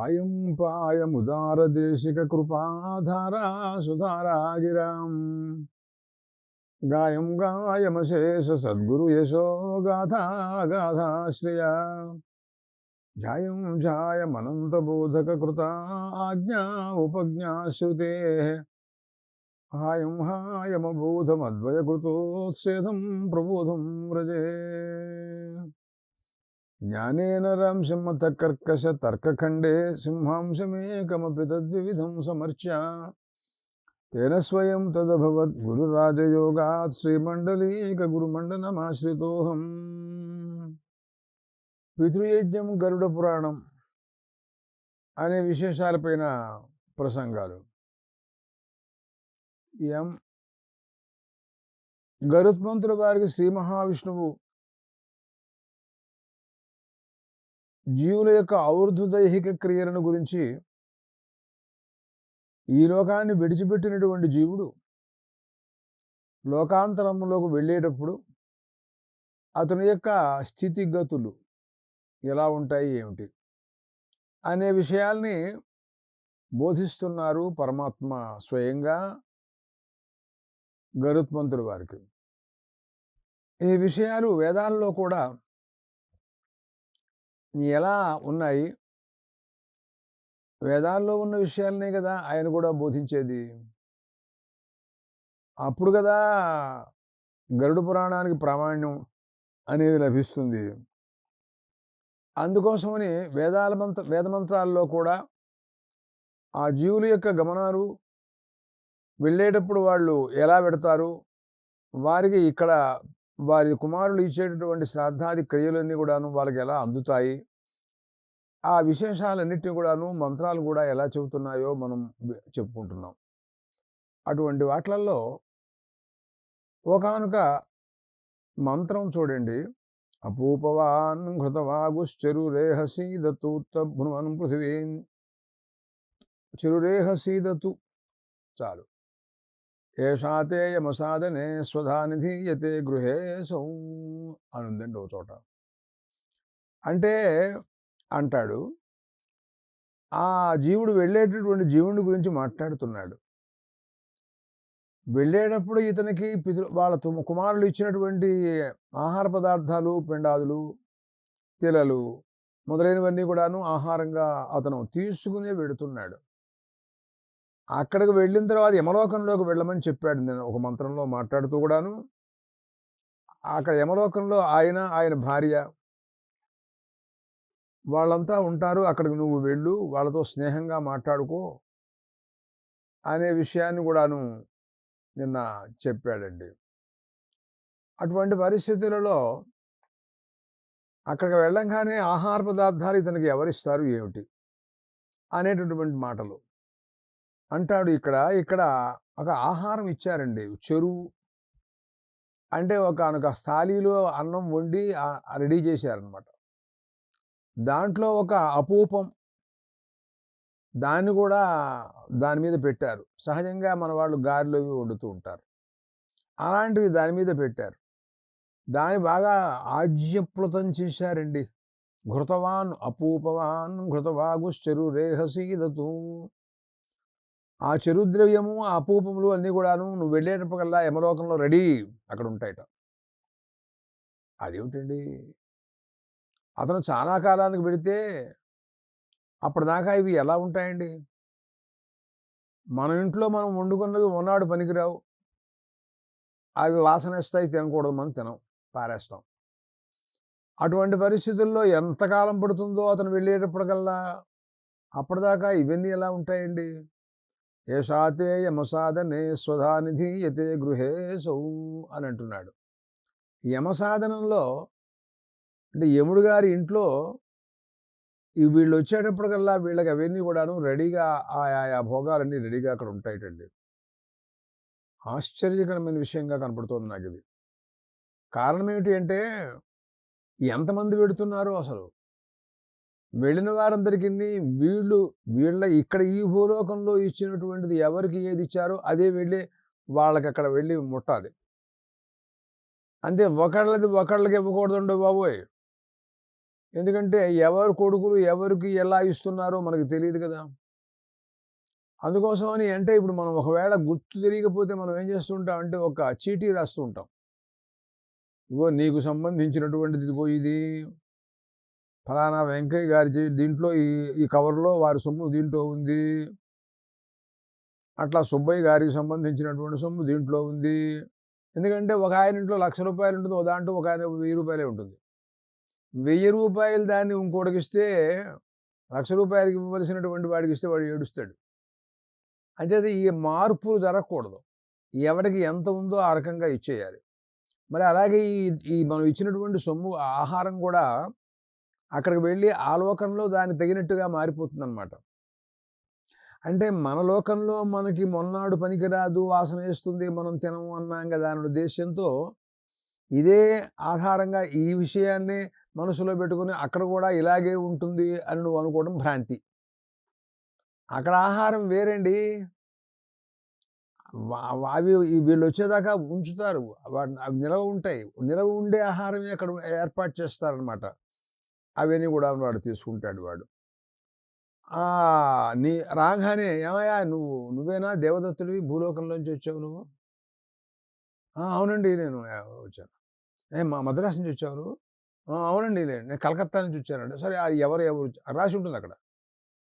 पायं पायमुदारदेशिककृपाधारा सुधारा गिराम् गायं गायमशेष सद्गुरुयशो गाथा गाथाश्रिया। ध्यायं ध्यायमनन्तबोधककृता आज्ञा उपज्ञा श्रुतेः हायं हायमबोधमद्वयकृतोत्सेधं प्रबोधं व्रजे। జ్ఞానేన రంశమత కర్కశ తర్కఖండే సింహాంశమేకమపి తద్విధం సమర్చ్య. తేన స్వయం తదభవత్ గురురాజయోగాత్ శ్రీమండలీక గురుమండనమాశ్రితోహం పితృయజ్ఞం గరుడ పురాణం అనే విశేషాలపైన ప్రసంగాలు. ఎం. గరుత్మంతుల వారికి శ్రీ మహావిష్ణువు జీవుల యొక్క ఔర్ధదైహిక క్రియలను గురించి ఈ లోకాన్ని విడిచిపెట్టినటువంటి జీవుడు లోకాంతరంలోకి వెళ్ళేటప్పుడు అతని యొక్క స్థితిగతులు ఎలా ఉంటాయి ఏమిటి అనే విషయాల్ని బోధిస్తున్నారు పరమాత్మ స్వయంగా గరుత్మంతుడు వారికి. ఈ విషయాలు వేదాల్లో కూడా ఎలా ఉన్నాయి? వేదాల్లో ఉన్న విషయాలనే కదా ఆయన కూడా బోధించేది. అప్పుడు కదా గరుడు పురాణానికి ప్రామాణ్యం అనేది లభిస్తుంది. అందుకోసమని వేదాల మంత్ర వేదమంత్రాల్లో కూడా ఆ జీవుల యొక్క గమనాలు వెళ్ళేటప్పుడు వాళ్ళు ఎలా పెడతారు? వారికి ఇక్కడ వారి కుమారులు ఇచ్చేటటువంటి శ్రాద్ధాది క్రియలన్నీ కూడాను వాళ్ళకి ఎలా అందుతాయి? ఆ విశేషాలన్నిటిని కూడాను మంత్రాలు కూడా ఎలా చెబుతున్నాయో మనం చెప్పుకుంటున్నాం. అటువంటి వాటిలలో ఒకానొక మంత్రం చూడండి. అపూపవాన్ హృతవాగుశ్చరురేహసీదతు భువనం పృథివీన్. చెరురేహసీదతు చాలు. ఏషాతే యమసాదనే స్వధానిధీయతే గృహే సౌ అనుందండి ఓ చోట. అంటే అంటాడు ఆ జీవుడు వెళ్ళేటటువంటి జీవుని గురించి మాట్లాడుతున్నాడు. వెళ్ళేటప్పుడు ఇతనికి పితృ వాళ్ళ కుమారులు ఇచ్చినటువంటి ఆహార పదార్థాలు పిండాదులు తిలలు మొదలైనవన్నీ కూడాను ఆహారంగా అతను తీసుకునే వెడుతున్నాడు. అక్కడికి వెళ్ళిన తర్వాత యమలోకంలోకి వెళ్ళమని చెప్పాడు. నేను ఒక మంత్రంలో మాట్లాడుతూ కూడాను. అక్కడ యమలోకంలో ఆయన ఆయన భార్య వాళ్ళంతా ఉంటారు. అక్కడికి నువ్వు వెళ్ళు వాళ్ళతో స్నేహంగా మాట్లాడుకో అనే విషయాన్ని కూడాను నిన్న చెప్పాడండి. అటువంటి పరిస్థితులలో అక్కడికి వెళ్ళంగానే ఆహార పదార్థాలు ఇతనికి ఎవరిస్తారు ఏమిటి అనేటటువంటి మాటలు. అంటాడు ఇక్కడ ఇక్కడ ఒక ఆహారం ఇచ్చారండి. చెరువు. అంటే ఒక స్థాలీలో అన్నం వండి రెడీ చేశారనమాట. దాంట్లో ఒక అపూపం. దాన్ని కూడా దాని మీద పెట్టారు. సహజంగా మన వాళ్ళు గారెలు వండుతూ ఉంటారు. అలాంటివి దాని మీద పెట్టారు. దాన్ని బాగా ఆజ్యప్లుతం చేశారండి. ఘృతవాన్ అపూపవాన్ ఘృతవాగుశ్చరు రేహసీదతూ ఆ చరుద్రవ్యము ఆ అపూపములు అన్నీ కూడాను నువ్వు వెళ్ళేటప్పటికల్లా యమలోకంలో రెడీ అక్కడ ఉంటాయట అదేమిటండి? అతను చాలా కాలానికి పెడితే అప్పటిదాకా ఇవి ఎలా ఉంటాయండి? మన ఇంట్లో మనం వండుకున్నది ఉన్నాడు పనికిరావు. అవి వాసనేస్తాయి తినకూడదు మనం తినం పారేస్తాం. అటువంటి పరిస్థితుల్లో ఎంతకాలం పడుతుందో అతను వెళ్ళేటప్పటికల్లా అప్పటిదాకా ఇవన్నీ ఎలా ఉంటాయండి? ఏషాతే యమసాధనే స్వధానిధి యతే గృహే సౌ అని అంటున్నాడు. యమసాధనంలో అంటే యముడు గారి ఇంట్లో వీళ్ళు వచ్చేటప్పటికల్లా వీళ్ళకి అవన్నీ కూడాను రెడీగా ఆయా భోగాలన్నీ రెడీగా అక్కడ ఉంటాయటండి. ఆశ్చర్యకరమైన విషయంగా కనపడుతోంది నాకు ఇది కారణం ఏమిటి అంటే ఎంతమంది పెడుతున్నారో అసలు. వెళ్ళిన వారందరికీ వీళ్ళు వీళ్ళ ఇక్కడ ఈ భూలోకంలో ఇచ్చినటువంటిది ఎవరికి ఏది ఇచ్చారో అదే వెళ్ళి వాళ్ళకి అక్కడ వెళ్ళి ముట్టాలి. అంతే ఒకళ్ళది ఒకళ్ళకి ఇవ్వకూడదండి బాబోయ్. ఎందుకంటే ఎవరు కొడుకులు ఎవరికి ఎలా ఇస్తున్నారో మనకు తెలియదు కదా. అందుకోసమని అంటే ఇప్పుడు మనం ఒకవేళ గుర్తు తెలియకపోతే మనం ఏం చేస్తుంటాం అంటే ఒక చీటీ రాస్తుంటాం. ఇగో నీకు సంబంధించినటువంటిది ఇదిగో ఇది. ఫలానా వెంకయ్య గారి దీంట్లో ఈ ఈ కవర్లో వారి సొమ్ము దీంట్లో ఉంది. అట్లా సుబ్బయ్య గారికి సంబంధించినటువంటి సొమ్ము దీంట్లో ఉంది. ఎందుకంటే ఒక ఆయన ఇంట్లో లక్ష రూపాయలు ఉంటుంది ఒక దాంట్లో ఒక ఆయన వెయ్యి రూపాయలే ఉంటుంది. వెయ్యి రూపాయలు దాన్ని ఇంకోటికి ఇస్తే లక్ష రూపాయలకి ఇవ్వవలసినటువంటి వాడికి ఇస్తే వాడు ఏడుస్తాడు. అంటే ఈ మార్పులు జరగకూడదు. ఎవరికి ఎంత ఉందో ఆ రకంగా ఇచ్చేయాలి. మరి అలాగే ఈ ఈ మనం ఇచ్చినటువంటి సొమ్ము ఆహారం కూడా అక్కడికి వెళ్ళి ఆ లోకంలో దాన్ని తగినట్టుగా మారిపోతుంది అనమాట అంటే మన లోకంలో మనకి మొన్నాడు పనికిరాదు వాసన వేస్తుంది మనం తినము అన్నాం కదా అనే ఉద్దేశంతో ఇదే ఆధారంగా ఈ విషయాన్ని మనసులో పెట్టుకుని అక్కడ కూడా ఇలాగే ఉంటుంది అని నువ్వు అనుకోవడం భ్రాంతి. అక్కడ ఆహారం వేరండి. వా- అవి వీళ్ళు వచ్చేదాకా ఉంచుతారు. వాటిని అవి నిలవ ఉంటాయి. నిలవ ఉండే ఆహారమే అక్కడ ఏర్పాటు చేస్తారనమాట అవన్నీ కూడా వాడు తీసుకుంటాడు వాడు. నీ రాగానే ఏమయ్యా నువ్వు నువ్వేనా దేవదత్తుడివి భూలోకంలోంచి వచ్చావు నువ్వు? అవునండి నేను వచ్చాను. ఏ మా మద్రాసు నుంచి వచ్చావు నువ్వు? అవునండి లేదు నేను కలకత్తా నుంచి వచ్చానండి. సరే అది ఎవరు ఎవరు రాసి ఉంటుంది అక్కడ.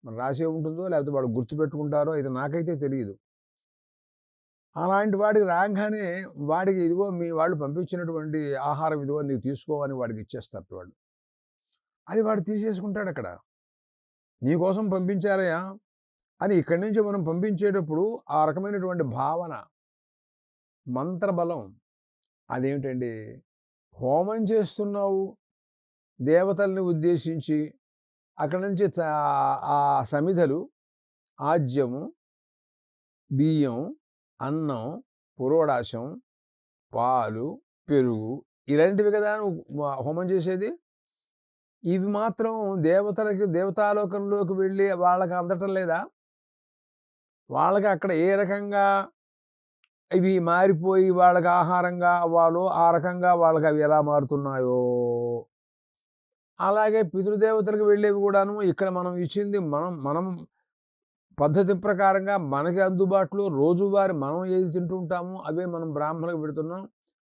మరి రాసి ఉంటుందో లేకపోతే వాడు గుర్తు పెట్టుకుంటారో ఇది నాకైతే తెలియదు. అలాంటి వాడికి రాగానే వాడికి ఇదిగో మీ వాళ్ళు పంపించినటువంటి ఆహారం ఇదిగో నీకు తీసుకోవని వాడికి ఇచ్చేస్తారు వాడు. అది వాడు తీసేసుకుంటాడు అక్కడ. నీకోసం పంపించారయ్యా అని ఇక్కడి నుంచి మనం పంపించేటప్పుడు ఆ రకమైనటువంటి భావన మంత్రబలం అదేమిటండి? హోమం చేస్తున్నావు దేవతల్ని ఉద్దేశించి అక్కడి నుంచి త- ఆ సమిధలు ఆజ్యము బియ్యం అన్నం పురోడాశం పాలు పెరుగు ఇలాంటివి కదా నువ్వు హోమం చేసేది? ఇవి మాత్రం దేవతలకి దేవతాలోకంలోకి వెళ్ళి వాళ్ళకి అందటం లేదా? వాళ్ళకి అక్కడ ఏ రకంగా ఇవి మారిపోయి వాళ్ళకి ఆహారంగా అవ్వాలో ఆ రకంగా వాళ్ళకి అవి ఎలా మారుతున్నాయో? అలాగే పితృదేవతలకు వెళ్ళేవి కూడాను ఇక్కడ మనం ఇచ్చింది మనం మనం పద్ధతి ప్రకారంగా మనకి అందుబాటులో రోజువారి మనం ఏది తింటుంటామో అవే మనం బ్రాహ్మణులకు పెడుతున్నాం.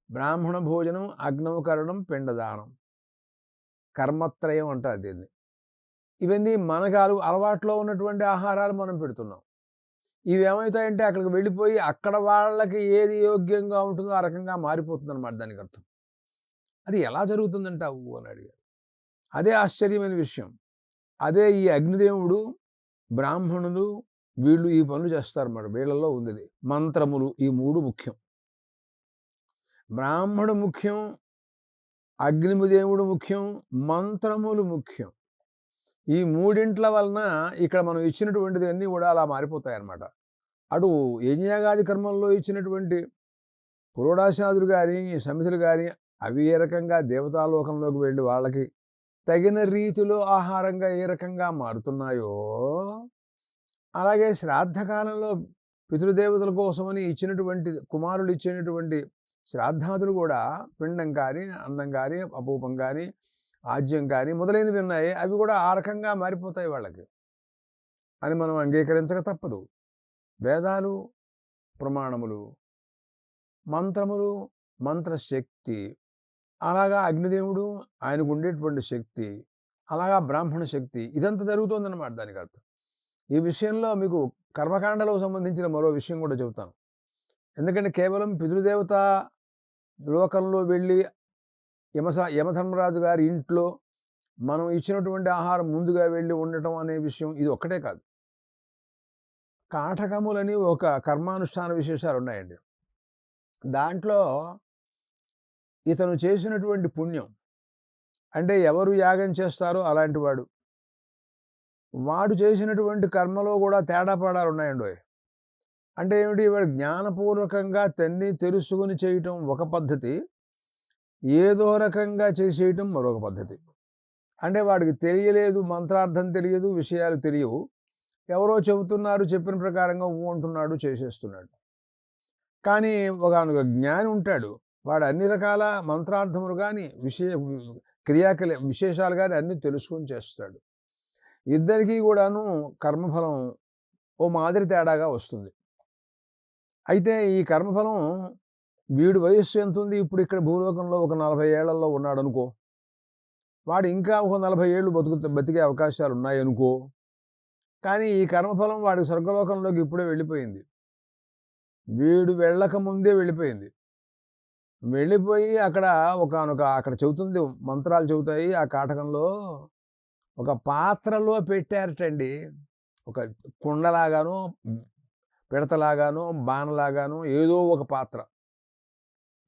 బ్రాహ్మణ భోజనం అగ్నవకరణం పిండదానం. కర్మత్రయం అంటారు దీన్ని. ఇవన్నీ మనకు అలవా- అలవాట్లో ఉన్నటువంటి ఆహారాలు మనం పెడుతున్నాం. ఇవి ఏమవుతాయంటే అక్కడికి వెళ్ళిపోయి అక్కడ వాళ్ళకి ఏది యోగ్యంగా ఉంటుందో ఆ రకంగా మారిపోతుంది అనమాట దానికి అర్థం. అది ఎలా జరుగుతుందంటావు అని అడిగారు. అదే ఆశ్చర్యమైన విషయం. అదే ఈ అగ్నిదేవుడు బ్రాహ్మణులు వీళ్ళు ఈ పనులు చేస్తారన్నమాట. వీళ్ళల్లో ఉంది మంత్రములు ఈ మూడు ముఖ్యం. బ్రాహ్మణుడు ముఖ్యం అగ్నిదేవుడు ముఖ్యం మంత్రములు ముఖ్యం. ఈ మూడింట్ల వలన ఇక్కడ మనం ఇచ్చినటువంటిది అన్నీ కూడా అలా మారిపోతాయి అన్నమాట అటు యజ్ఞయాగాది కర్మల్లో ఇచ్చినటువంటి పురోడాశాదులు కానీ సమితులు కానీ అవి ఏ రకంగా దేవతాలోకంలోకి వెళ్ళి వాళ్ళకి తగిన రీతిలో ఆహారంగా ఏ రకంగా మారుతున్నాయో అలాగే శ్రాద్ధకాలంలో పితృదేవతల కోసమని ఇచ్చినటువంటి కుమారులు ఇచ్చినటువంటి శ్రాద్ధాదులు కూడా పిండం కానీ అన్నం కానీ అపూపం కానీ ఆజ్యం కానీ మొదలైనవి ఉన్నాయి. అవి కూడా ఆ రకంగా మారిపోతాయి వాళ్ళకి. అని మనం అంగీకరించక తప్పదు. వేదాలు ప్రమాణములు మంత్రములు మంత్రశక్తి అలాగా అగ్నిదేవుడు ఆయనకు ఉండేటువంటి శక్తి అలాగా బ్రాహ్మణ శక్తి ఇదంతా జరుగుతుందన్నమాట దానికి అర్థం. ఈ విషయంలో మీకు కర్మకాండలకు సంబంధించిన మరో విషయం కూడా చెబుతాను. ఎందుకంటే కేవలం పితృదేవత లోకంలో వెళ్ళి యమస యమధర్మరాజు గారి ఇంట్లో మనం ఇచ్చినటువంటి ఆహారం ముందుగా వెళ్ళి ఉండటం అనే విషయం ఇది ఒక్కటే కాదు. కాఠకములని ఒక కర్మానుష్ఠాన విశేషాలు ఉన్నాయండి. దాంట్లో ఇతను చేసినటువంటి పుణ్యం అంటే ఎవరు యాగం చేస్తారో అలాంటి వాడు. వాడు చేసినటువంటి కర్మలో కూడా తేడా పడాలు ఉన్నాయండి అంటే ఏమిటి? వాడు జ్ఞానపూర్వకంగా తన్ని తెలుసుకుని చేయటం ఒక పద్ధతి. ఏదో రకంగా చేసేయటం మరొక పద్ధతి. అంటే వాడికి తెలియలేదు మంత్రార్థం తెలియదు విషయాలు తెలియవు. ఎవరో చెబుతున్నారు చెప్పిన ప్రకారంగా ఊ అంటున్నాడు చేసేస్తున్నాడు. కానీ ఒక జ్ఞాని ఉంటాడు. వాడు అన్ని రకాల మంత్రార్థములు కానీ విషయ క్రియాకలి విశేషాలు కానీ అన్నీ తెలుసుకొని చేస్తాడు. ఇద్దరికీ కూడాను కర్మఫలం ఓ మాదిరి తేడాగా వస్తుంది. అయితే ఈ కర్మఫలం వీడి వయస్సు ఎంత ఉంది ఇప్పుడు ఇక్కడ భూలోకంలో ఒక నలభై ఏళ్ళలో ఉన్నాడు అనుకో వాడు ఇంకా ఒక నలభై ఏళ్ళు బతుకు బతికే అవకాశాలు ఉన్నాయి అనుకో కానీ ఈ కర్మఫలం వాడి స్వర్గలోకంలోకి ఇప్పుడే వెళ్ళిపోయింది. వీడు వెళ్ళక ముందే వెళ్ళిపోయింది. వెళ్ళిపోయి అక్కడ ఒకనొక అక్కడ చెబుతుంది మంత్రాలు చెబుతాయి. ఆ కాటకంలో ఒక పాత్రలో పెట్టారటండి. ఒక కుండలాగాను పిడతలాగానో బాణలాగానో ఏదో ఒక పాత్ర.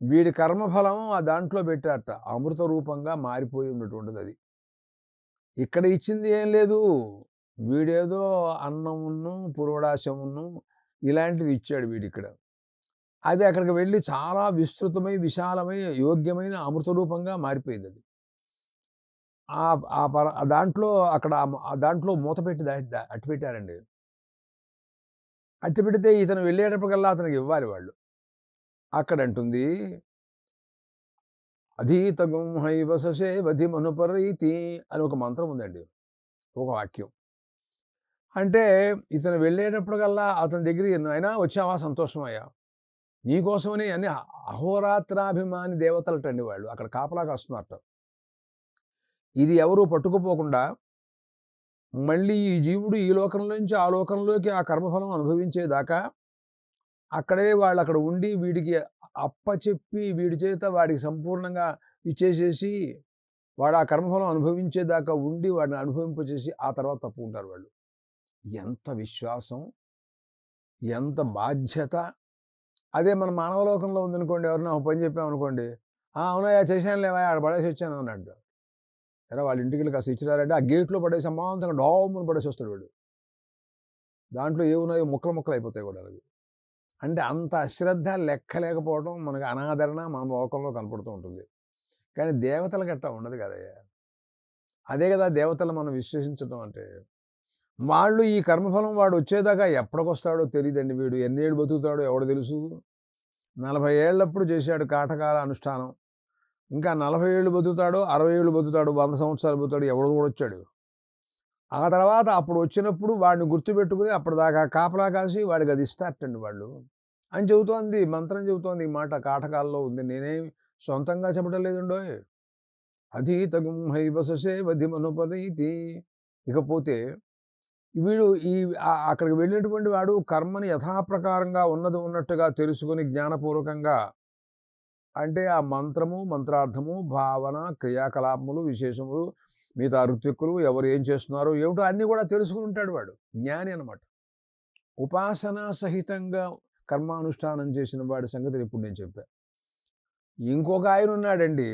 వీడి కర్మఫలం ఆ దాంట్లో పెట్టారట. అమృత రూపంగా మారిపోయి ఉన్నటువంటిది అది. ఇక్కడ ఇచ్చింది ఏం లేదు. వీడేదో అన్నమును పురోడాశమును ఇలాంటివి ఇచ్చాడు వీడిక్కడ. అది అక్కడికి వెళ్ళి చాలా విస్తృతమై విశాలమై యోగ్యమైన అమృత రూపంగా మారిపోయింది అది. ఆ ఆ పర దాంట్లో అక్కడ దాంట్లో మూత పెట్టి దా దా- పెట్టారండి అట్టి పెడితే ఇతను వెళ్ళేటప్పటికల్లా అతనికి ఇవ్వాలి వాళ్ళు. అక్కడ అంటుంది అధీతగం హైవ ససే వధి మనుపరీతి అని ఒక మంత్రం ఉందండి ఒక వాక్యం. అంటే ఇతను వెళ్ళేటప్పటికల్లా అతని దగ్గరికి అయినా వచ్చావా? సంతోషమయ్యా నీకోసమని అన్ని అహోరాత్రాభిమాని దేవతలటండి వాళ్ళు. అక్కడ కాపలాగా వస్తున్నారట ఇది ఎవరు పట్టుకుపోకుండా మళ్ళీ ఈ జీవుడు ఈ లోకంలోంచి ఆ లోకంలోకి ఆ కర్మఫలం అనుభవించేదాకా అక్కడే వాళ్ళు అక్కడ ఉండి వీడికి అప్పచెప్పి వీడి చేత వాడికి సంపూర్ణంగా ఇచ్చేసేసి వాడు ఆ కర్మఫలం అనుభవించేదాకా ఉండి వాడిని అనుభవింపచేసి ఆ తర్వాత తప్పుకుంటారు వాళ్ళు. ఎంత విశ్వాసం ఎంత బాధ్యత. అదే మన మానవలోకంలో ఉందనుకోండి ఎవరైనా ఒక పని చెప్పామనుకోండి అవునయ్యా చేశాను లేవా ఆడ పడేసి వచ్చాను అన్నాడు ఎరా వాళ్ళ ఇంటికి వెళ్ళి కాస్త ఇచ్చినారంటే ఆ గేట్లో పడేసి అమాంతంగా డామును పడేసి వస్తాడు వాడు. దాంట్లో ఏమున్నాయో ముక్కలు ముక్కలు అయిపోతాయి కూడా అది అంటే అంత అశ్రద్ధ లెక్క లేకపోవడం మనకు అనాదరణ మన లోకంలో కనపడుతూ ఉంటుంది. కానీ దేవతల గట్ట ఉండదు కదయ్యా. అదే కదా దేవతలు మనం విశ్వసించడం అంటే. వాళ్ళు ఈ కర్మఫలం వాడు వచ్చేదాకా ఎప్పటికొస్తాడో తెలియదండి వీడు. ఎన్నేళ్ళు బతుకుతాడో ఎవడు తెలుసు? నలభై ఏళ్ళప్పుడు చేశాడు కాటకాల అనుష్ఠానం. ఇంకా నలభై ఏళ్ళు బతుకుతాడో అరవై ఏళ్ళు బతుకుతాడు వంద సంవత్సరాలు బతుకుతాడు ఎవడు కూడా వచ్చాడు. ఆ తర్వాత అప్పుడు వచ్చినప్పుడు వాడిని గుర్తుపెట్టుకుని అప్పటిదాకా కాపలా కాసి వాడికి అది ఇస్తారటండి వాళ్ళు. అని చెబుతోంది మంత్రం చెబుతోంది ఈ మాట కాటకాల్లో ఉంది. నేనేం సొంతంగా చెప్పడం లేదుండో అధీతగం హైవససే వధిమనుపరీతి ఇకపోతే వీడు ఈ అక్కడికి వెళ్ళినటువంటి వాడు కర్మని యథాప్రకారంగా ఉన్నది ఉన్నట్టుగా తెలుసుకుని జ్ఞానపూర్వకంగా అంటే ఆ మంత్రము మంత్రార్థము భావన క్రియాకలాపములు విశేషములు మిగతా ఋత్విక్కులు ఎవరు ఏం చేస్తున్నారు ఏమిటో అన్నీ కూడా తెలుసుకుని ఉంటాడు వాడు. జ్ఞాని అనమాట ఉపాసన సహితంగా కర్మానుష్ఠానం చేసిన వాడి సంగతి ఇప్పుడు నేను చెప్పాను ఇంకొక ఆయన ఉన్నాడండి.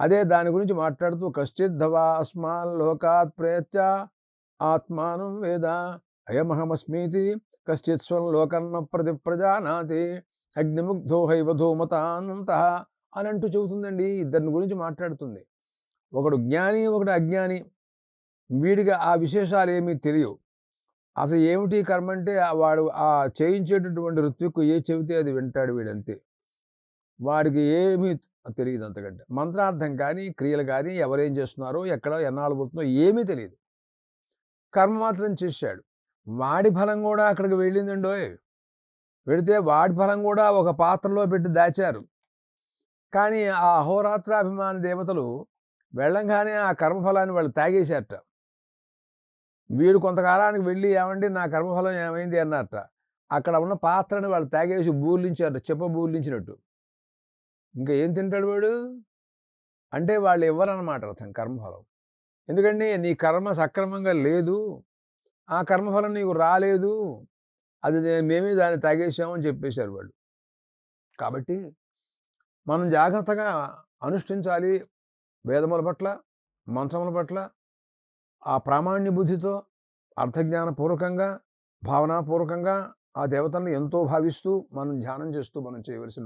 అదే దాని గురించి మాట్లాడుతూ కశ్చిద్ధవా అస్మాన్ లోకాత్ ప్రేత్య ఆత్మానం వేద అయమహమస్మీతి కశ్చిత్ స్వం లోకన్న ప్రతి ప్రజానాతి అగ్నిముగ్ధో హైవధూమతానంత అని అంటూ చెబుతుందండి. ఇద్దరిని గురించి మాట్లాడుతుంది. ఒకడు జ్ఞాని ఒకడు అజ్ఞాని. వీడికి ఆ విశేషాలు ఏమీ తెలియవు. అసలు ఏమిటి కర్మ అంటే వాడు ఆ చేయించేటటువంటి ఋత్విక్కు ఏ చెబితే అది వింటాడు వీడంతే. వాడికి ఏమీ తెలియదు అంతకంటే. మంత్రార్థం కానీ క్రియలు కానీ ఎవరేం చేస్తున్నారో ఎక్కడ ఎన్నాళ్ళు పుడుతుందో ఏమీ తెలియదు. కర్మ మాత్రం చేశాడు. వాడి ఫలం కూడా అక్కడికి వెళ్ళిందండోయ్! పెడితే వాడి ఫలం కూడా ఒక పాత్రలో పెట్టి దాచారు. కానీ ఆ అహోరాత్రాభిమాని దేవతలు వెళ్ళంగానే ఆ కర్మఫలాన్ని వాళ్ళు తాగేశారట. వీడు కొంతకాలానికి వెళ్ళి ఏమండి నా కర్మఫలం ఏమైంది అన్నట్ట అక్కడ ఉన్న పాత్రని వాళ్ళు తాగేసి బూర్లించారట చెప్ప బూర్లించినట్టు. ఇంకా ఏం తింటాడు వాడు? అంటే వాళ్ళు ఇవ్వరన్నమాట అర్థం కర్మఫలం. ఎందుకంటే నీ కర్మ సక్రమంగా లేదు ఆ కర్మఫలం నీకు రాలేదు అది మేమే దాన్ని తాగేసామని చెప్పేశారు వాళ్ళు. కాబట్టి మనం జాగ్రత్తగా అనుష్ఠించాలి వేదముల పట్ల మంత్రముల పట్ల ఆ ప్రామాణ్య బుద్ధితో అర్థజ్ఞానపూర్వకంగా భావనాపూర్వకంగా ఆ దేవతలను ఎంతో భావిస్తూ మనం ధ్యానం చేస్తూ మనం చేయవలసిన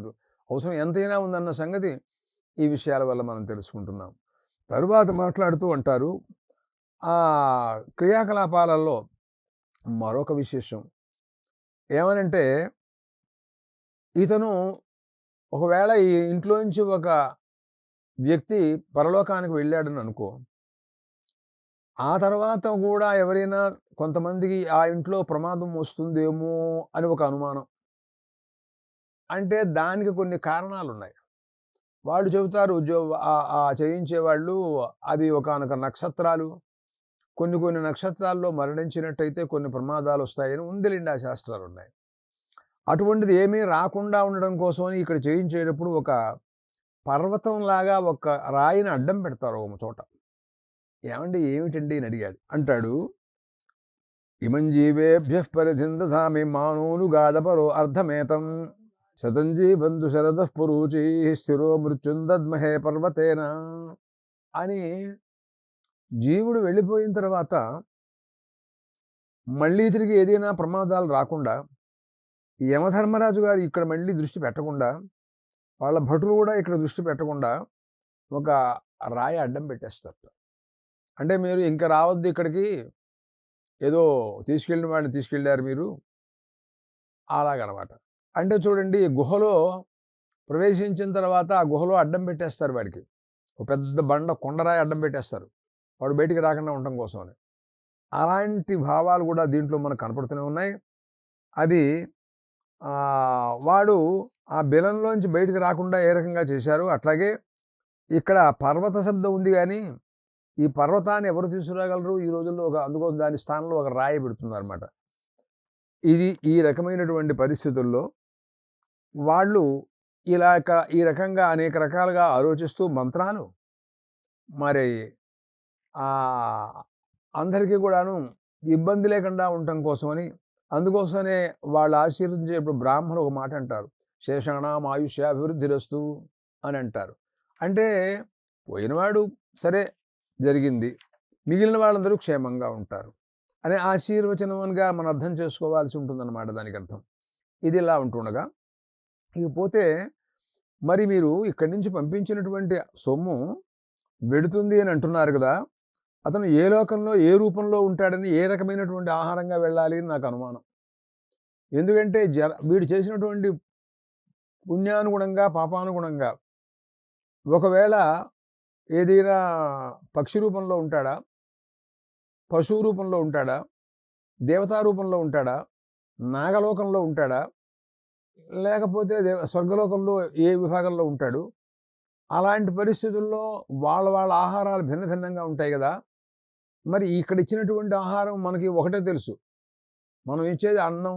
అవసరం ఎంతైనా ఉందన్న సంగతి ఈ విషయాల వల్ల మనం తెలుసుకుంటున్నాం. తరువాత మాట్లాడుతూ అంటారు ఆ క్రియాకలాపాలలో మరొక విశేషం. ఏమనంటే ఇతను ఒకవేళ ఈ ఇంట్లోంచి ఒక వ్యక్తి పరలోకానికి వెళ్ళాడని అనుకో ఆ తర్వాత కూడా ఎవరైనా కొంతమందికి ఆ ఇంట్లో ప్రమాదం వస్తుందేమో అని ఒక అనుమానం. అంటే దానికి కొన్ని కారణాలు ఉన్నాయి వాళ్ళు చెబుతారు ఉద్యోగ ఆ- చేయించే వాళ్ళు అది ఒకనొక నక్షత్రాలు కొన్ని కొన్ని నక్షత్రాల్లో మరణించినట్టయితే కొన్ని ప్రమాదాలు వస్తాయని ఉందిలేండి ఆ శాస్త్రాలు ఉన్నాయి అటువంటిది ఏమీ రాకుండా ఉండడం కోసమని ఇక్కడ చేయించేటప్పుడు ఒక పర్వతంలాగా ఒక రాయిని అడ్డం పెడతారు ఒక చోట. ఏమండి ఏమిటండి అని అడిగాడు. అంటాడు ఇమంజీవేభ్య పరిధిందామి మానూను గాదపరో అర్ధమేతం శతంజీ బంధు శరద పురూచి స్థిరో మృత్యుందద్మహే పర్వతేన అని జీవుడు వెళ్ళిపోయిన తర్వాత మళ్ళీ తిరిగి ఏదైనా ప్రమాదాలు రాకుండా యమధర్మరాజు గారు ఇక్కడ మళ్ళీ దృష్టి పెట్టకుండా వాళ్ళ భటులు కూడా ఇక్కడ దృష్టి పెట్టకుండా ఒక రాయి అడ్డం పెట్టేస్తారు. అంటే మీరు ఇంకా రావద్దు ఇక్కడికి ఏదో తీసుకెళ్ళిన వాడిని తీసుకెళ్ళారు మీరు అలాగనమాట. అంటే చూడండి గుహలో ప్రవేశించిన తర్వాత ఆ గుహలో అడ్డం పెట్టేస్తారు వాడికి. ఒక పెద్ద బండ కొండరాయి అడ్డం పెట్టేస్తారు. వాడు బయటికి రాకుండా ఉండటం కోసమని. అలాంటి భావాలు కూడా దీంట్లో మనకు కనపడుతూనే ఉన్నాయి. అది వాడు ఆ బిలంలోంచి బయటికి రాకుండా ఏ రకంగా చేశారు? అట్లాగే ఇక్కడ పర్వత శబ్దం ఉంది కానీ ఈ పర్వతాన్ని ఎవరు తీసుకురాగలరు? ఈ రోజుల్లో ఒక అందుకోసం దాని స్థానంలో ఒక రాయి పెడుతున్నారు అనమాట ఇది ఈ రకమైనటువంటి పరిస్థితుల్లో వాళ్ళు ఇలా ఈ రకంగా అనేక రకాలుగా ఆలోచిస్తూ మంత్రాలు మరి అందరికీ కూడాను ఇబ్బంది లేకుండా ఉండటం కోసమని అందుకోసమే వాళ్ళు ఆశీర్వదించేప్పుడు బ్రాహ్మణులు ఒక మాట అంటారు. శేషాణం ఆయుష్యాభివృద్ధిరస్తు అని అంటారు. అంటే పోయినవాడు సరే జరిగింది మిగిలిన వాళ్ళందరూ క్షేమంగా ఉంటారు అనే ఆశీర్వచనంగా మనం అర్థం చేసుకోవాల్సి ఉంటుందన్నమాట దానికి అర్థం. ఇది ఇలా ఉంటుండగా ఇకపోతే మరి మీరు ఇక్కడి నుంచి పంపించినటువంటి సొమ్ము వెడుతుంది అని అంటున్నారు కదా అతను ఏ లోకంలో ఏ రూపంలో ఉంటాడని ఏ రకమైనటువంటి ఆహారంగా వెళ్ళాలి అని నాకు అనుమానం. ఎందుకంటే జర వీడు చేసినటువంటి పుణ్యానుగుణంగా పాపానుగుణంగా ఒకవేళ ఏదైనా పక్షి రూపంలో ఉంటాడా? పశువు రూపంలో ఉంటాడా? దేవతా రూపంలో ఉంటాడా? నాగలోకంలో ఉంటాడా? లేకపోతే దేవ స్వర్గలోకంలో ఏ విభాగంలో ఉంటాడు? అలాంటి పరిస్థితుల్లో వాళ్ళ వాళ్ళ ఆహారాలు భిన్న భిన్నంగా ఉంటాయి కదా! మరి ఇక్కడ ఇచ్చినటువంటి ఆహారం మనకి ఒకటే తెలుసు. మనం ఇచ్చేది అన్నం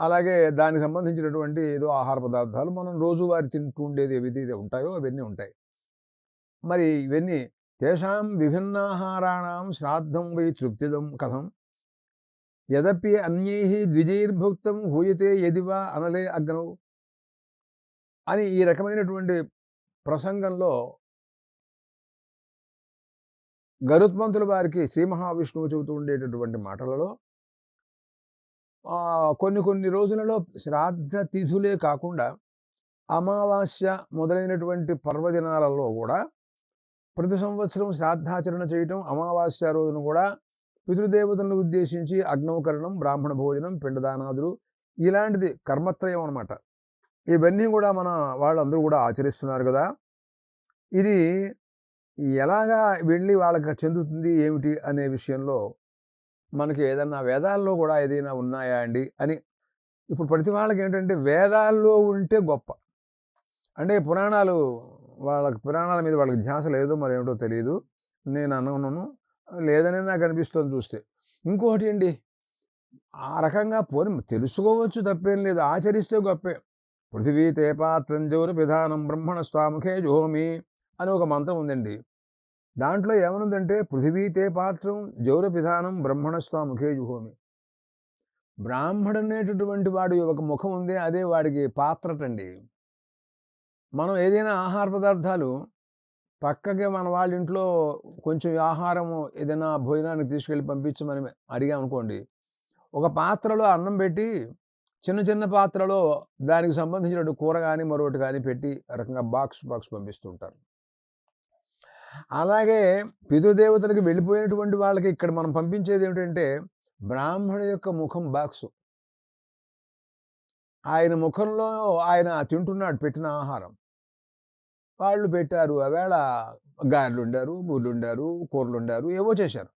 అలాగే దానికి సంబంధించినటువంటి ఏదో ఆహార పదార్థాలు మనం రోజువారి తింటూ ఉండేది ఏవైతే ఉంటాయో అవన్నీ ఉంటాయి. మరి ఇవన్నీ తేషాం విభిన్నాహారాణం శ్రాద్ధం వై తృప్తిదం కథం. యదపి అన్యై ద్విజైర్భుక్తం హూయతే యదివా అనలే అగ్నవు అని ఈ రకమైనటువంటి ప్రసంగంలో గరుత్మంతుల వారికి శ్రీ మహావిష్ణువు చెబుతూ ఉండేటటువంటి మాటలలో కొన్ని కొన్ని రోజులలో శ్రాద్ధ తిథులే కాకుండా అమావాస్య మొదలైనటువంటి పర్వదినాలలో కూడా ప్రతి సంవత్సరం శ్రాద్ధాచరణ చేయటం అమావాస్య రోజున కూడా పితృదేవతలను ఉద్దేశించి అగ్నవకరణం బ్రాహ్మణ భోజనం పిండదానాదులు ఇలాంటిది కర్మత్రయం అనమాట ఇవన్నీ కూడా మన వాళ్ళందరూ కూడా ఆచరిస్తున్నారు కదా. ఇది ఎలాగా వెళ్ళి వాళ్ళకి చెందుతుంది ఏమిటి అనే విషయంలో మనకి ఏదన్నా వేదాల్లో కూడా ఏదైనా ఉన్నాయా అండి అని ఇప్పుడు ప్రతి వాళ్ళకి ఏంటంటే వేదాల్లో ఉంటే గొప్ప. అంటే పురాణాలు వాళ్ళకి పురాణాల మీద వాళ్ళకి ధ్యాస లేదో మరి ఏమిటో తెలియదు నేను అనుకున్నాను లేదని నాకు అనిపిస్తుంది చూస్తే. ఇంకొకటి అండి ఆ రకంగా పోని తెలుసుకోవచ్చు తప్పేం లేదు. ఆచరిస్తే గొప్పే. పృథివీ తేపాత్రంజౌరు విధానం బ్రహ్మణ స్వాముఖే జోమి. అని ఒక మంత్రం ఉందండి. దాంట్లో ఏమనుందంటే పృథివీతే పాత్రం జౌర పిధానం బ్రహ్మణ ముఖేజు హోమి బ్రాహ్మడు అనేటటువంటి ఒక ముఖం ఉంది అదే వాడికి పాత్రటండి. మనం ఏదైనా ఆహార పదార్థాలు పక్కకి మన వాళ్ళ ఇంట్లో కొంచెం ఆహారం ఏదైనా భోజనానికి తీసుకెళ్ళి పంపించమని అడిగామనుకోండి ఒక పాత్రలో అన్నం పెట్టి చిన్న చిన్న పాత్రలో దానికి సంబంధించిన కూర కానీ మరొకటి కానీ పెట్టి రకంగా బాక్స్ బాక్స్ పంపిస్తుంటారు. అలాగే పితృదేవతలకు వెళ్ళిపోయినటువంటి వాళ్ళకి ఇక్కడ మనం పంపించేది ఏమిటంటే బ్రాహ్మణు యొక్క ముఖం బాక్సు ఆయన ముఖంలో ఆయన తింటున్నాడు పెట్టిన ఆహారం. వాళ్ళు పెట్టారు. ఆవేళ గారెలు ఉండారు బూర్లు కూరలు ఉండారు ఏవో చేశారు.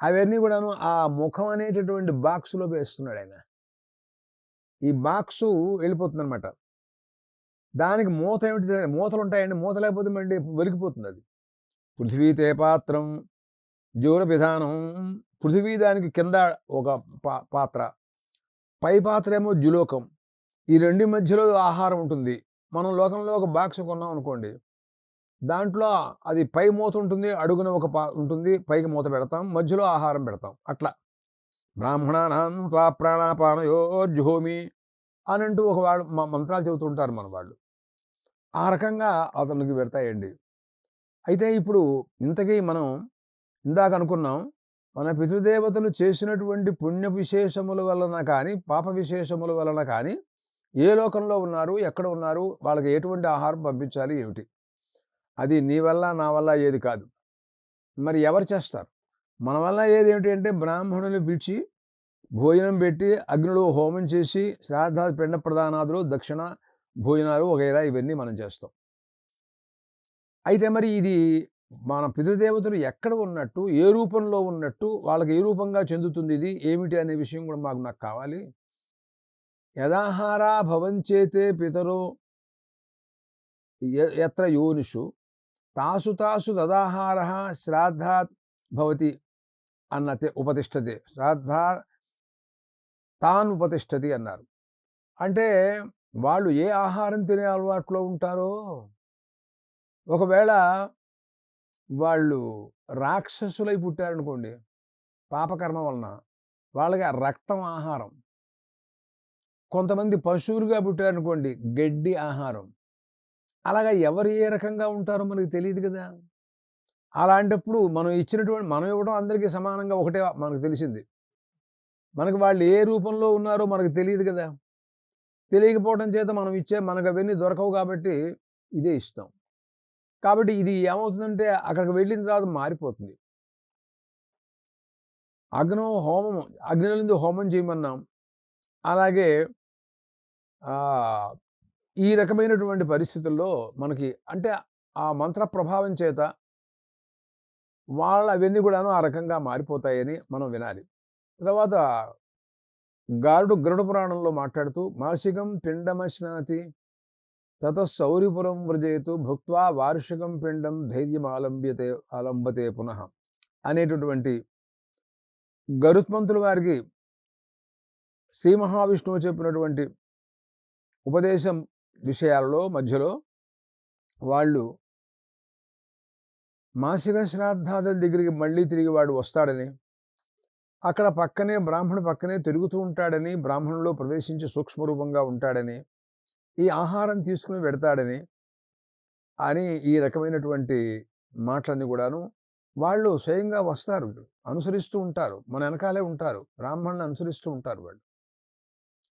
అవన్నీ కూడాను ఆ ముఖం అనేటటువంటి బాక్సులో వేస్తున్నాడు ఆయన. ఈ బాక్సు వెళ్ళిపోతుంది అనమాట దానికి మూత ఏమిటి? మూతలు ఉంటాయండి. మూత లేకపోతే మళ్ళీ వెలిగిపోతుంది అది. పృథ్వీ తేపాత్రం జోర విధానం పృథివీ దానికి కింద ఒక పా- పాత్ర. పై పాత్ర ఏమో జులోకం. ఈ రెండు మధ్యలో ఆహారం ఉంటుంది. మనం లోకంలో ఒక బాక్స్ కొన్నాం అనుకోండి. దాంట్లో అది పై మూత ఉంటుంది అడుగున ఒక పా ఉంటుంది పైకి మూత పెడతాం మధ్యలో ఆహారం పెడతాం. అట్లా. బ్రాహ్మణానాం త్వా ప్రాణాపానయోర్జుహోమి అని అంటూ ఒక వాళ్ళు మ- మంత్రాలు చెబుతుంటారు మన వాళ్ళు. ఆ రకంగా అతనికి పెడతాయండి. అయితే ఇప్పుడు ఇంతకీ మనం ఇందాక అనుకున్నాం మన పితృదేవతలు చేసినటువంటి పుణ్య విశేషముల వలన కానీ పాప విశేషముల వలన కానీ ఏ లోకంలో ఉన్నారు ఎక్కడ ఉన్నారు వాళ్ళకి ఎటువంటి ఆహారం పంపించాలి ఏమిటి? అది నీ వల్ల నా వల్ల ఏది కాదు. మరి ఎవరు చేస్తారు? మన వల్ల ఏది ఏమిటి అంటే బ్రాహ్మణుని పిలిచి భోజనం పెట్టి అగ్నిలో హోమం చేసి శ్రాద్ధ పిండ ప్రదానాదులు దక్షిణ భోజనాలు వగైరా ఇవన్నీ మనం చేస్తాం. అయితే మరి ఇది మన పితృదేవతలు ఎక్కడ ఉన్నట్టు ఏ రూపంలో ఉన్నట్టు వాళ్ళకి ఏ రూపంగా చెందుతుంది ఇది ఏమిటి అనే విషయం కూడా మాకు నాకు కావాలి. యదాహారా భవంచేతే పితరో ఎత్ర యోనిషు తాసు తాసు తదాహార శ్రాద్ధాత్ భవతి అన్నతే ఉపతిష్టతే శ్రాద్ధా తాన్ ఉపతిష్టతి అన్నారు. అంటే వాళ్ళు ఏ ఆహారం తినే అలవాట్లో ఉంటారో ఒకవేళ వాళ్ళు రాక్షసులై పుట్టారనుకోండి పాపకర్మ వలన వాళ్ళకి ఆ రక్తం ఆహారం. కొంతమంది పశువులుగా పుట్టారనుకోండి గడ్డి ఆహారం. అలాగా ఎవరు ఏ రకంగా ఉంటారో మనకి తెలియదు కదా! అలాంటప్పుడు మనం ఇచ్చినటువంటి మనం ఇవ్వడం అందరికీ సమానంగా ఒకటే మనకు తెలిసింది. మనకు వాళ్ళు ఏ రూపంలో ఉన్నారో మనకు తెలియదు కదా! తెలియకపోవడం చేత మనం ఇచ్చే మనకు అవన్నీ దొరకవు కాబట్టి ఇదే ఇస్తాం. కాబట్టి ఇది ఏమవుతుందంటే అక్కడికి వెళ్ళిన తర్వాత మారిపోతుంది. అగ్నం హోమం అగ్నిలిందు హోమం చేయమన్నాం. అలాగే ఈ రకమైనటువంటి పరిస్థితుల్లో మనకి అంటే ఆ మంత్ర ప్రభావం చేత వాళ్ళ అవన్నీ కూడాను ఆ రకంగా మారిపోతాయని మనం వినాలి. తర్వాత గారుడు గరుడ పురాణంలో మాట్లాడుతూ మాసికం పిండమశ్నాతి తతశౌరిపురం వ్రజేతు భుక్త్వా వార్షికం పిండం ధైర్యం ఆలంబ్యతే ఆలంబతే పునః అనేటటువంటి గరుత్మంతుల వారికి శ్రీ మహావిష్ణువు చెప్పినటువంటి ఉపదేశం విషయాలలో మధ్యలో వాళ్ళు మాసిక శ్రాద్ధాదుల దగ్గరికి మళ్ళీ తిరిగి వాడు వస్తాడని అక్కడ పక్కనే బ్రాహ్మణు పక్కనే తిరుగుతూ ఉంటాడని బ్రాహ్మణులో ప్రవేశించి సూక్ష్మరూపంగా ఉంటాడని ఈ ఆహారం తీసుకుని పెడతాడని అని ఈ రకమైనటువంటి మాటలన్నీ కూడాను వాళ్ళు స్వయంగా వస్తారు. అనుసరిస్తూ ఉంటారు. మన వెనకాలే ఉంటారు. బ్రాహ్మణులు అనుసరిస్తూ ఉంటారు వాళ్ళు.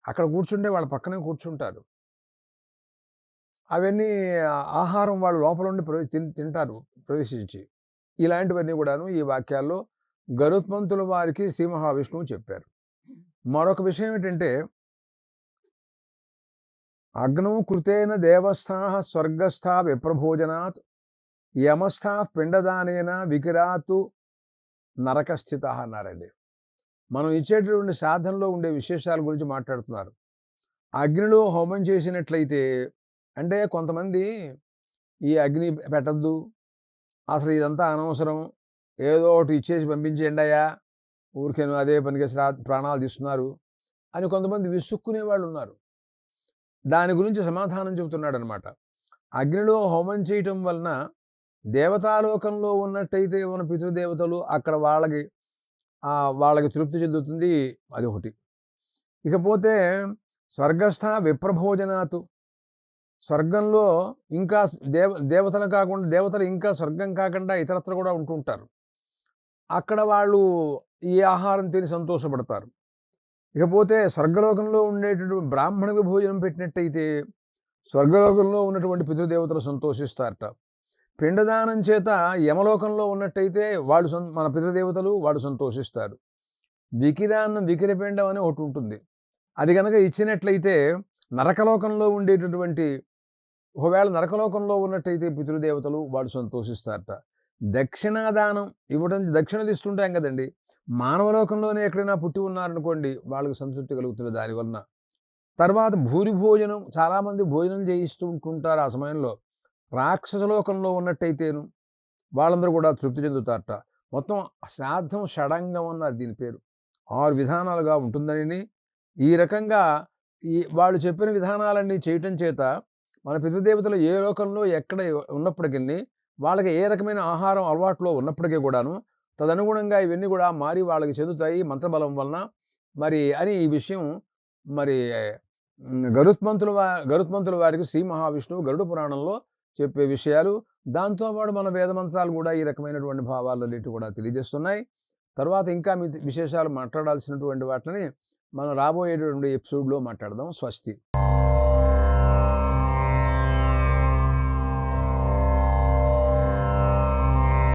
అక్కడ కూర్చుంటే వాళ్ళ పక్కనే కూర్చుంటారు. అవన్నీ ఆహారం వాళ్ళ లోపల ఉండి ప్రవే తింటారు ప్రవేశించి. ఇలాంటివన్నీ కూడాను ఈ వాక్యాల్లో గరుత్మంతుల వారికి శ్రీ మహావిష్ణువు చెప్పారు. మరొక విషయం ఏంటంటే అగ్నౌ కృతేన దేవస్థా స్వర్గస్థా విప్రభోజనాత్ యమస్థా పిండదానేన వికిరాతు నరకస్థిత అన్నారండి. మనం ఇచ్చేటటువంటి సాధనలో ఉండే విశేషాల గురించి మాట్లాడుతున్నారు. అగ్నిలో హోమం చేసినట్లయితే అంటే కొంతమంది ఈ అగ్ని పెట్టద్దు అసలు ఇదంతా అనవసరం ఏదో ఒకటి ఇచ్చేసి పంపించేయండి అయ్యా ఊరికేను అదే పనికి శ్రా ప్రాణాలు తీస్తున్నారు అని కొంతమంది విసుక్కునే వాళ్ళు ఉన్నారు. దాని గురించి సమాధానం చెబుతున్నాడు అనమాట అగ్నిలో హోమం చేయటం వలన దేవతాలోకంలో ఉన్నట్టయితే మన పితృదేవతలు అక్కడ వాళ్ళకి వాళ్ళకి తృప్తి చెందుతుంది అది ఒకటి ఇకపోతే స్వర్గస్థ విప్రభోజనాతు. స్వర్గంలో ఇంకా దేవ దేవతలు కాకుండా దేవతలు ఇంకా స్వర్గం కాకుండా ఇతరత్ర కూడా ఉంటుంటారు అక్కడ వాళ్ళు ఈ ఆహారం తిని సంతోషపడతారు. ఇకపోతే స్వర్గలోకంలో ఉండేటటువంటి బ్రాహ్మణులకు భోజనం పెట్టినట్టయితే స్వర్గలోకంలో ఉన్నటువంటి పితృదేవతలు సంతోషిస్తారట. పిండదానం చేత యమలోకంలో ఉన్నట్టయితే వాళ్ళు మన పితృదేవతలు వాడు సంతోషిస్తారు. వికిరాన్నం వికిరపిండం అని ఒకటి ఉంటుంది. అది కనుక ఇచ్చినట్లయితే నరకలోకంలో ఉండేటటువంటి ఒకవేళ నరకలోకంలో ఉన్నట్టయితే పితృదేవతలు వాళ్ళు సంతోషిస్తారట. దక్షిణాదానం ఇవ్వడం దక్షిణలు ఇస్తుంటాం కదండి. మానవలోకంలోనే ఎక్కడైనా పుట్టి ఉన్నారనుకోండి వాళ్ళకి సంతృప్తి కలుగుతుంది దానివలన తర్వాత భూరి భోజనం చాలామంది భోజనం చేయిస్తూ ఉంటుంటారు ఆ సమయంలో. రాక్షస లోకంలో ఉన్నట్టయితేను వాళ్ళందరూ కూడా తృప్తి చెందుతారట. మొత్తం శ్రాద్ధం షడంగం అన్నారు దీని పేరు. ఆరు విధానాలుగా ఉంటుందని ఈ రకంగా ఈ వాళ్ళు చెప్పిన విధానాలన్నీ చేయటం చేత మన పితృదేవతలు ఏ లోకంలో ఎక్కడ ఉన్నప్పటికీ వాళ్ళకి ఏ రకమైన ఆహారం అలవాట్లో ఉన్నప్పటికీ కూడాను తదనుగుణంగా ఇవన్నీ కూడా మారి వాళ్ళకి చెందుతాయి మంత్రబలం వలన. మరి అని ఈ విషయం మరి గరుత్మంతుల వా గరుత్మంతుల వారికి శ్రీ మహావిష్ణువు గరుడ పురాణంలో చెప్పే విషయాలు. దాంతోపాటు మన వేదమంత్రాలు కూడా ఈ రకమైనటువంటి భావాలన్నిటి కూడా తెలియజేస్తున్నాయి. తర్వాత ఇంకా మీ విశేషాలు మాట్లాడాల్సినటువంటి వాటిని మనం రాబోయేటువంటి ఎపిసోడ్లో మాట్లాడదాం. స్వస్తి.